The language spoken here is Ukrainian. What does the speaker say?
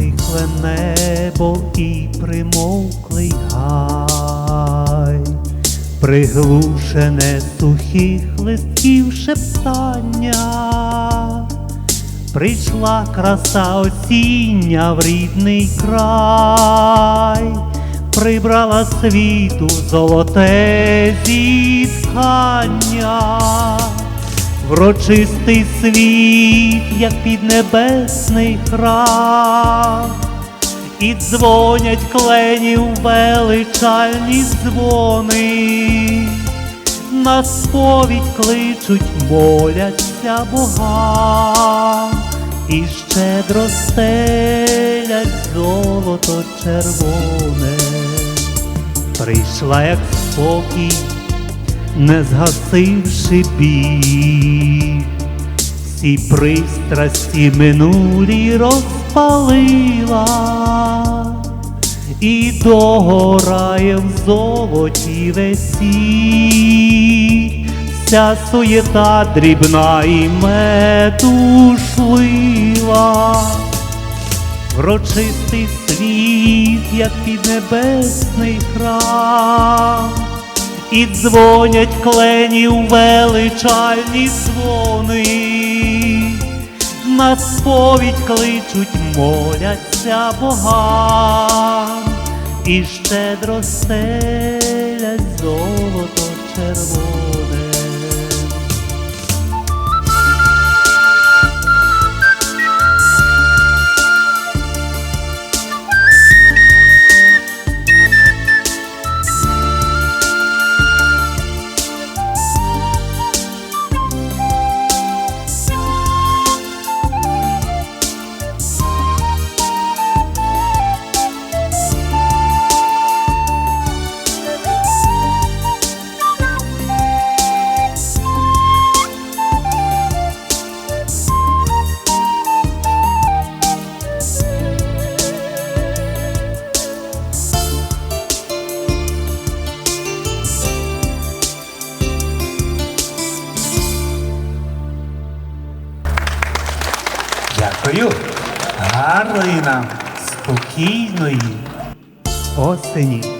затхле небо і примовклий гай, приглушене сухих листків шептання, прийшла краса осіння в рідний край, прибрала світу золоте зітхання. Врочистий світ, як піднебесний храм, і дзвонять кленів величальні дзвони, на сповідь кличуть, моляться богам, і щедро стелять золото червоне, прийшла як спокій не згасивши біль, всі пристрасті минулі розпалила. І догорає в золоті весі, вся суєта дрібна і метушлива. Врочистий світ, як піднебесний храм, і дзвонять кленів величальні дзвони, на сповідь кличуть, моляться богам, і щедро стелять золото червоне. Дякую. Гарної нам, спокійної. осені